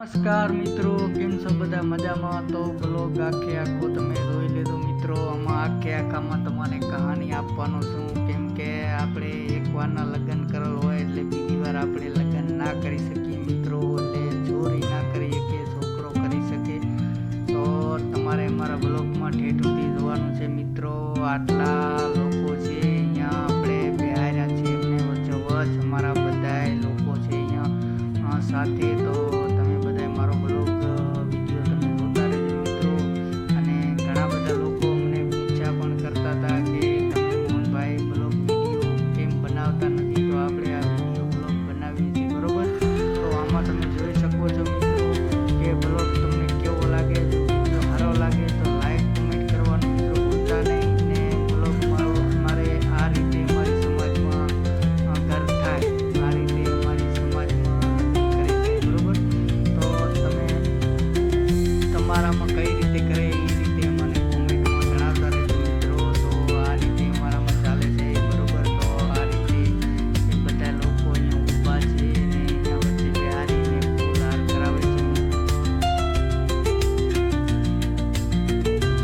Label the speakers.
Speaker 1: નમસ્કાર મિત્રો, કેમ છો બધા મજામાં? તો બ્લોગ આખે આખો તમે જોઈ લીધો મિત્રો. આમાં આખે આખામાં તમારે કહાની આપવાનો છું. કેમ કે આપણે એકવારના લગ્ન કરેલ હોય એટલે બીજી વાર આપણે લગ્ન ના કરી શકીએ મિત્રો. એટલે ચોરી ના કરી શકીએ છોકરો કરી શકે. તો તમારે અમારા બ્લોગમાં ઠેઠ સુધી જોવાનું છે મિત્રો. આટલા લોકો છે અહીંયા આપણે બિહાર્યા છે એમને વચ્ચે વચ અમારા બધાય લોકો છે અહીંયા સાથે para magkainit kay